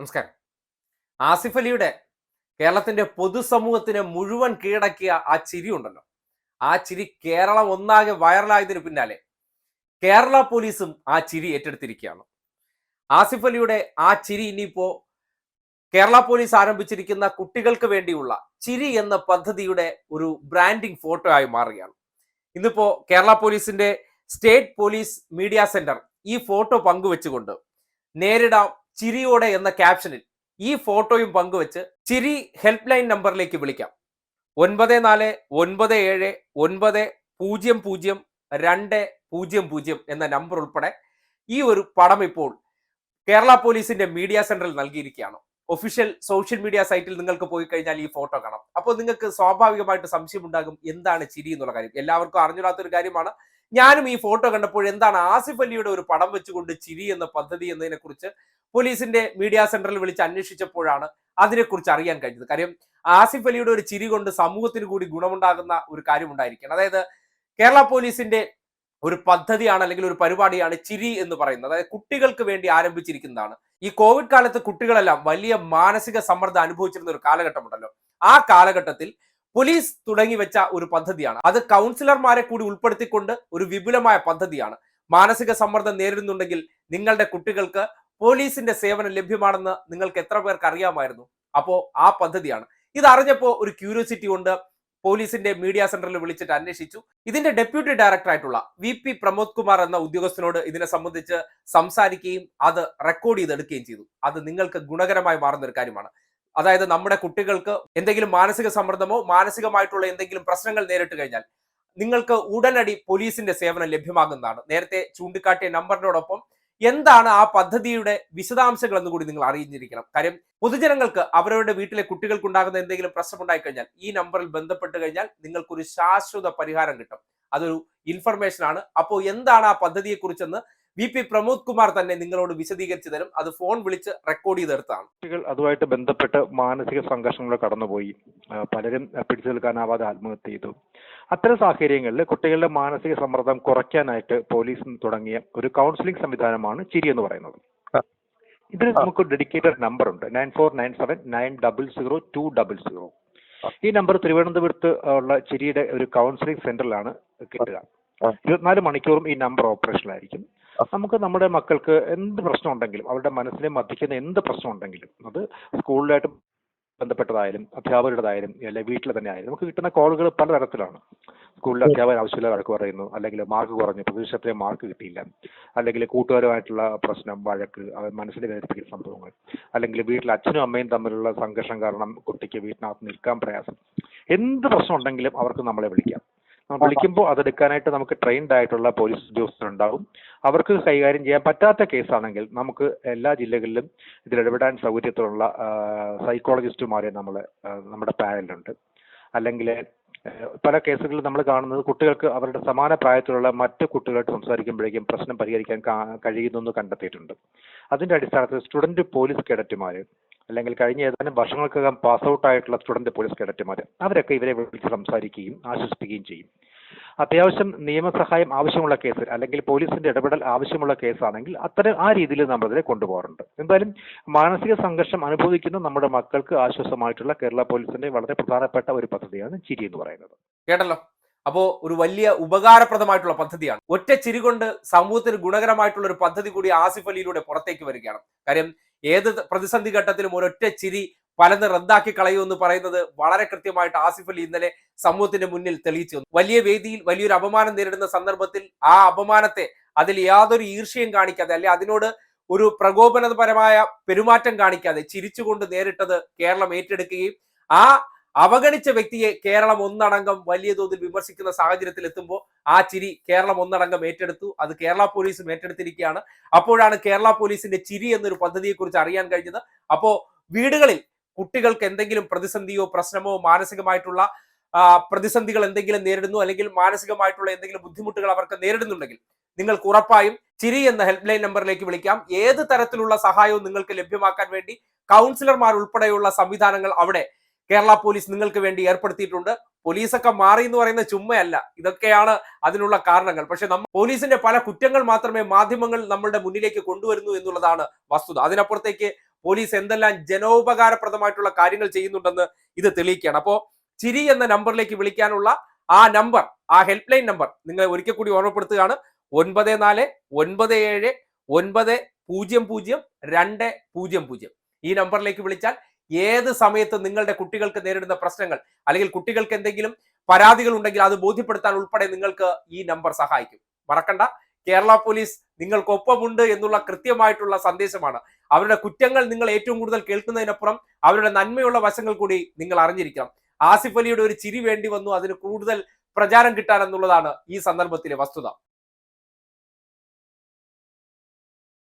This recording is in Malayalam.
നമസ്കാരം. ആസിഫ് അലിയുടെ കേരളത്തിന്റെ പൊതുസമൂഹത്തിനെ മുഴുവൻ കീഴടക്കിയ ആ ചിരി ഉണ്ടല്ലോ. ആ ചിരി കേരളം ഒന്നാകെ വൈറലായതിന് പിന്നാലെ കേരള പോലീസും ആ ചിരി ഏറ്റെടുത്തിരിക്കുകയാണ്. ആസിഫ് അലിയുടെ ആ ചിരി ഇനിയിപ്പോ കേരള പോലീസ് ആരംഭിച്ചിരിക്കുന്ന കുട്ടികൾക്ക് വേണ്ടിയുള്ള ചിരി എന്ന പദ്ധതിയുടെ ഒരു ബ്രാൻഡിംഗ് ഫോട്ടോ ആയി മാറുകയാണ്. ഇന്നിപ്പോ കേരള പോലീസിന്റെ സ്റ്റേറ്റ് പോലീസ് മീഡിയ സെന്റർ ഈ ഫോട്ടോ പങ്കുവെച്ചുകൊണ്ട് നേരിടാം ചിരിയോടെ എന്ന ക്യാപ്ഷനിൽ ഈ ഫോട്ടോയും പങ്കുവച്ച് ചിരി ഹെൽപ്പ് ലൈൻ നമ്പറിലേക്ക് വിളിക്കാം. ഒൻപത് നാല് ഒൻപത് ഏഴ് ഒൻപത് പൂജ്യം പൂജ്യം രണ്ട് പൂജ്യം പൂജ്യം എന്ന നമ്പർ ഉൾപ്പെടെ ഈ ഒരു പടം ഇപ്പോൾ കേരള പോലീസിന്റെ മീഡിയ സെന്ററിൽ നൽകിയിരിക്കുകയാണ്. ഒഫീഷ്യൽ സോഷ്യൽ മീഡിയ സൈറ്റിൽ നിങ്ങൾക്ക് പോയി കഴിഞ്ഞാൽ ഈ ഫോട്ടോ കാണാം. അപ്പോൾ നിങ്ങൾക്ക് സ്വാഭാവികമായിട്ട് സംശയം ഉണ്ടാകും എന്താണ് ചിരി എന്നുള്ള കാര്യം. എല്ലാവർക്കും അറിഞ്ഞിടാത്തൊരു കാര്യമാണ്. ഞാനും ഈ ഫോട്ടോ കണ്ടപ്പോൾ എന്താണ് ആസിഫ് അലിയുടെ ഒരു പടം വെച്ചുകൊണ്ട് ചിരി എന്ന പദ്ധതി എന്നതിനെ കുറിച്ച് പോലീസിന്റെ മീഡിയ സെന്ററിൽ വിളിച്ച് അന്വേഷിച്ചപ്പോഴാണ് അതിനെക്കുറിച്ച് അറിയാൻ കഴിഞ്ഞത്. കാര്യം ആസിഫ് അലിയുടെ ഒരു ചിരി കൊണ്ട് സമൂഹത്തിന് കൂടി ഗുണമുണ്ടാകുന്ന ഒരു കാര്യമുണ്ടായിരിക്കണം അതായത് കേരള പോലീസിന്റെ ഒരു പദ്ധതിയാണ് അല്ലെങ്കിൽ ഒരു പരിപാടിയാണ് ചിരി എന്ന് പറയുന്നത്. അതായത് കുട്ടികൾക്ക് വേണ്ടി ആരംഭിച്ചിരിക്കുന്നതാണ്. ഈ കോവിഡ് കാലത്ത് കുട്ടികളെല്ലാം വലിയ മാനസിക സമ്മർദ്ദം അനുഭവിച്ചിരുന്ന ഒരു കാലഘട്ടമുണ്ടല്ലോ. ആ കാലഘട്ടത്തിൽ പോലീസ് തുടങ്ങി വെച്ച ഒരു പദ്ധതിയാണ്. അത് കൗൺസിലർമാരെ കൂടി ഉൾപ്പെടുത്തിക്കൊണ്ട് ഒരു വിപുലമായ പദ്ധതിയാണ്. മാനസിക സമ്മർദ്ദം നേരിടുന്നുണ്ടെങ്കിൽ നിങ്ങളുടെ കുട്ടികൾക്ക് പോലീസിന്റെ സേവനം ലഭ്യമാണെന്ന് നിങ്ങൾക്ക് എത്ര പേർക്ക് അറിയാമായിരുന്നു? അപ്പോ ആ പദ്ധതിയാണ്. ഇത് അറിഞ്ഞപ്പോൾ ഒരു ക്യൂരിയോസിറ്റി കൊണ്ട് പോലീസിന്റെ മീഡിയ സെന്ററിൽ വിളിച്ചിട്ട് അന്വേഷിച്ചു. ഇതിന്റെ ഡെപ്യൂട്ടി ഡയറക്ടർ ആയിട്ടുള്ള വി പി പ്രമോദ് കുമാർ എന്ന ഉദ്യോഗസ്ഥനോട് ഇതിനെ സംബന്ധിച്ച് സംസാരിക്കുകയും അത് റെക്കോർഡ് ചെയ്തെടുക്കുകയും ചെയ്തു. അത് നിങ്ങൾക്ക് ഗുണകരമായി മാറുന്ന ഒരു കാര്യമാണ്. അതായത് നമ്മുടെ കുട്ടികൾക്ക് എന്തെങ്കിലും മാനസിക സമ്മർദ്ദമോ മാനസികമായിട്ടുള്ള എന്തെങ്കിലും പ്രശ്നങ്ങൾ നേരിട്ട് കഴിഞ്ഞാൽ നിങ്ങൾക്ക് ഉടനടി പോലീസിന്റെ സേവനം ലഭ്യമാകുന്നതാണ്. നേരത്തെ ചൂണ്ടിക്കാട്ടിയ നമ്പറിനോടൊപ്പം എന്താണ് ആ പദ്ധതിയുടെ വിശദാംശങ്ങൾ എന്ന് കൂടി നിങ്ങൾ അറിഞ്ഞിരിക്കണം. കാര്യം പൊതുജനങ്ങൾക്ക് അവരവരുടെ വീട്ടിലെ കുട്ടികൾക്ക് ഉണ്ടാകുന്ന എന്തെങ്കിലും പ്രശ്നം ഉണ്ടായി കഴിഞ്ഞാൽ ഈ നമ്പറിൽ ബന്ധപ്പെട്ട് കഴിഞ്ഞാൽ നിങ്ങൾക്കൊരു ശാശ്വത പരിഹാരം കിട്ടും. അതൊരു ഇൻഫർമേഷൻ ആണ്. അപ്പോൾ എന്താണ് ആ പദ്ധതിയെ കുറിച്ചെന്ന് വി പി പ്രമോദ് കുമാർ തന്നെ നിങ്ങളോട് വിശദീകരിച്ചു തരും. അത് ഫോൺ വിളിച്ച് റെക്കോർഡ് ചെയ്തെടുത്താണ്. കുട്ടികൾ അതുമായിട്ട് ബന്ധപ്പെട്ട് മാനസിക സംഘർഷങ്ങൾ കടന്നുപോയി. പലരും പിടിച്ചു നിൽക്കാനാവാതെ ആത്മഹത്യ ചെയ്തു. അത്തരം സാഹചര്യങ്ങളിൽ കുട്ടികളുടെ മാനസിക സമ്മർദ്ദം കുറയ്ക്കാനായിട്ട് പോലീസ് തുടങ്ങിയ ഒരു കൗൺസിലിംഗ് സംവിധാനമാണ് ചിരി എന്ന് പറയുന്നത്. ഇതിന് നമുക്ക് ഡെഡിക്കേറ്റഡ് നമ്പർ ഉണ്ട്. Nine four nine seven nine double zero two double zero. ഈ നമ്പർ തിരുവനന്തപുരത്ത് ഉള്ള ചിരിയുടെ ഒരു കൗൺസിലിംഗ് സെന്ററിലാണ് കിട്ടുക. ഇരുപത്തിനാല് മണിക്കൂറും ഈ നമ്പർ ഓപ്പറേഷനിലായിരിക്കും ആയിരിക്കും നമുക്ക് നമ്മുടെ മക്കൾക്ക് എന്ത് പ്രശ്നം ഉണ്ടെങ്കിലും അവരുടെ മനസ്സിനെ മതിക്കുന്ന എന്ത് പ്രശ്നം ഉണ്ടെങ്കിലും അത് സ്കൂളിലായിട്ട് ബന്ധപ്പെട്ടതായാലും അധ്യാപകരുടേതായാലും അല്ലെങ്കിൽ വീട്ടിൽ തന്നെ ആയാലും നമുക്ക് കിട്ടുന്ന കോളുകൾ പലതരത്തിലാണ്. സ്കൂളിലെ അധ്യാപകർ ആവശ്യമില്ല വഴക്ക് പറയുന്നു അല്ലെങ്കിൽ മാർക്ക് കുറഞ്ഞു പ്രതീക്ഷത്തെ മാർക്ക് കിട്ടിയില്ല അല്ലെങ്കിൽ കൂട്ടുകാരുമായിട്ടുള്ള പ്രശ്നം വഴക്ക് അവർ മനസ്സിൽ വേദനിപ്പിക്കുന്ന സംഭവങ്ങൾ അല്ലെങ്കിൽ വീട്ടിൽ അച്ഛനും അമ്മയും തമ്മിലുള്ള സംഘർഷം കാരണം കുട്ടിക്ക് വീട്ടിനകത്ത് നിൽക്കാൻ പ്രയാസം എന്ത് പ്രശ്നം ഉണ്ടെങ്കിലും അവർക്ക് നമ്മളെ വിളിക്കാം. വിളിക്കുമ്പോൾ അതെടുക്കാനായിട്ട് നമുക്ക് ട്രെയിൻഡ് ആയിട്ടുള്ള പോലീസ് ഉദ്യോഗസ്ഥർ ഉണ്ടാവും. അവർക്ക് കൈകാര്യം ചെയ്യാൻ പറ്റാത്ത കേസാണെങ്കിൽ നമുക്ക് എല്ലാ ജില്ലകളിലും ഇതിൽ ഇടപെടാൻ സൗകര്യത്തിലുള്ള സൈക്കോളജിസ്റ്റുമാരെ നമ്മൾ നമ്മുടെ പാനലുണ്ട് അല്ലെങ്കിൽ പല കേസുകളിൽ നമ്മൾ കാണുന്നത് കുട്ടികൾക്ക് അവരുടെ സമാന പ്രായത്തിലുള്ള മറ്റ് കുട്ടികളായിട്ട് സംസാരിക്കുമ്പോഴേക്കും പ്രശ്നം പരിഹരിക്കാൻ കഴിയുന്നു എന്ന് കണ്ടെത്തിയിട്ടുണ്ട്. അതിന്റെ അടിസ്ഥാനത്തിൽ സ്റ്റുഡന്റ് പോലീസ് കേഡറ്റുമാർ അല്ലെങ്കിൽ കഴിഞ്ഞ ഏതാനും വർഷങ്ങൾക്കകം പാസ് ഔട്ട് ആയിട്ടുള്ള സ്റ്റുഡന്റ് പോലീസ് കേഡറ്റുമാർ അവരൊക്കെ ഇവരെ വിളിച്ച് സംസാരിക്കുകയും ആശ്വസിപ്പിക്കുകയും ചെയ്യും. അത്യാവശ്യം നിയമസഹായം ആവശ്യമുള്ള കേസ് അല്ലെങ്കിൽ പോലീസിന്റെ ഇടപെടൽ ആവശ്യമുള്ള കേസാണെങ്കിൽ അത്തരം ആ രീതിയിൽ നമ്മൾ ഇതിനെ കൊണ്ടുപോകാറുണ്ട്. എന്തായാലും മാനസിക സംഘർഷം അനുഭവിക്കുന്ന നമ്മുടെ മക്കൾക്ക് ആശ്വാസമായിട്ടുള്ള കേരള പോലീസിന്റെ വളരെ പ്രധാനപ്പെട്ട ഒരു പദ്ധതിയാണ് ചിരി എന്ന് പറയുന്നത്. കേട്ടല്ലോ? അപ്പോ ഒരു വലിയ ഉപകാരപ്രദമായിട്ടുള്ള പദ്ധതിയാണ്. ഒറ്റ ചിരി കൊണ്ട് സമൂഹത്തിന് ഗുണകരമായിട്ടുള്ള ഒരു പദ്ധതി കൂടി ആസിഫ് അലിയിലൂടെ പുറത്തേക്ക് വരികയാണ്. കാര്യം ഏത് പ്രതിസന്ധി ഘട്ടത്തിലും ഒരൊറ്റ ചിരി പലത് റദ്ദാക്കി എന്ന് പറയുന്നത് വളരെ കൃത്യമായിട്ട് ആസിഫ് അലി ഇന്നലെ സമൂഹത്തിന്റെ മുന്നിൽ തെളിയിച്ചു. വലിയ വേദിയിൽ വലിയൊരു അപമാനം നേരിടുന്ന സന്ദർഭത്തിൽ ആ അപമാനത്തെ അതിൽ യാതൊരു ഈർഷ്യയും കാണിക്കാതെ അല്ലെ അതിനോട് ഒരു പ്രകോപനപരമായ പെരുമാറ്റം കാണിക്കാതെ ചിരിച്ചുകൊണ്ട് നേരിട്ടത് കേരളം ഏറ്റെടുക്കുകയും ആ അവഗണിച്ച വ്യക്തിയെ കേരളം ഒന്നടങ്കം വലിയ തോതിൽ വിമർശിക്കുന്ന സാഹചര്യത്തിൽ എത്തുമ്പോൾ ആ ചിരി കേരളം ഒന്നടങ്കം ഏറ്റെടുത്തു. അത് കേരള പോലീസും ഏറ്റെടുത്തിരിക്കുകയാണ്. അപ്പോഴാണ് കേരള പോലീസിന്റെ ചിരി എന്നൊരു പദ്ധതിയെക്കുറിച്ച് അറിയാൻ കഴിഞ്ഞത്. അപ്പോ വീടുകളിൽ കുട്ടികൾക്ക് എന്തെങ്കിലും പ്രതിസന്ധിയോ പ്രശ്നമോ മാനസികമായിട്ടുള്ള പ്രതിസന്ധികൾ എന്തെങ്കിലും നേരിടുന്നു അല്ലെങ്കിൽ മാനസികമായിട്ടുള്ള എന്തെങ്കിലും ബുദ്ധിമുട്ടുകൾ അവർക്ക് നേരിടുന്നുണ്ടെങ്കിൽ നിങ്ങൾക്ക് ഉറപ്പായും ചിരി എന്ന ഹെൽപ്പ് ലൈൻ നമ്പറിലേക്ക് വിളിക്കാം. ഏത് തരത്തിലുള്ള സഹായവും നിങ്ങൾക്ക് ലഭ്യമാക്കാൻ വേണ്ടി കൗൺസിലർമാർ ഉൾപ്പെടെയുള്ള സംവിധാനങ്ങൾ അവിടെ കേരള പോലീസ് നിങ്ങൾക്ക് വേണ്ടി ഏർപ്പെടുത്തിയിട്ടുണ്ട്. പോലീസൊക്കെ മാറി എന്ന് പറയുന്ന ചുമ്മയല്ല. ഇതൊക്കെയാണ് അതിനുള്ള കാരണങ്ങൾ. പക്ഷെ നമ്മ പോലീസിന്റെ പല കുറ്റങ്ങൾ മാത്രമേ മാധ്യമങ്ങൾ നമ്മളുടെ മുന്നിലേക്ക് കൊണ്ടുവരുന്നു എന്നുള്ളതാണ് വസ്തുത. അതിനപ്പുറത്തേക്ക് പോലീസ് എന്തെല്ലാം ജനോപകാരപ്രദമായിട്ടുള്ള കാര്യങ്ങൾ ചെയ്യുന്നുണ്ടെന്ന് ഇത് തെളിയിക്കുകയാണ്. അപ്പോ ചിരി എന്ന നമ്പറിലേക്ക് വിളിക്കാനുള്ള ആ നമ്പർ ആ ഹെൽപ്പ് ലൈൻ നമ്പർ നിങ്ങൾ ഒരിക്കൽ കൂടി ഓർമ്മപ്പെടുത്തുകയാണ്. ഒൻപത് നാല് ഒൻപത് ഏഴ് ഒൻപത് പൂജ്യം പൂജ്യം രണ്ട് പൂജ്യം പൂജ്യം. ഈ നമ്പറിലേക്ക് വിളിച്ചാൽ ഏത് സമയത്ത് നിങ്ങളുടെ കുട്ടികൾക്ക് നേരിടുന്ന പ്രശ്നങ്ങൾ അല്ലെങ്കിൽ കുട്ടികൾക്ക് എന്തെങ്കിലും പരാതികൾ ഉണ്ടെങ്കിൽ അത് ബോധ്യപ്പെടുത്താൻ ഉൾപ്പെടെ നിങ്ങൾക്ക് ഈ നമ്പർ സഹായിക്കും. മറക്കണ്ട. കേരള പോലീസ് നിങ്ങൾക്കൊപ്പമുണ്ട് എന്നുള്ള കൃത്യമായിട്ടുള്ള സന്ദേശമാണ്. അവരുടെ കുറ്റങ്ങൾ നിങ്ങൾ ഏറ്റവും കൂടുതൽ കേൾക്കുന്നതിനപ്പുറം അവരുടെ നന്മയുള്ള വശങ്ങൾ കൂടി നിങ്ങൾ അറിഞ്ഞിരിക്കണം. ആസിഫ് അലിയുടെ ഒരു ചിരി വേണ്ടി വന്നു. അതിന് കൂടുതൽ പ്രചാരം കിട്ടാൻ എന്നുള്ളതാണ് ഈ സന്ദർഭത്തിലെ വസ്തുത.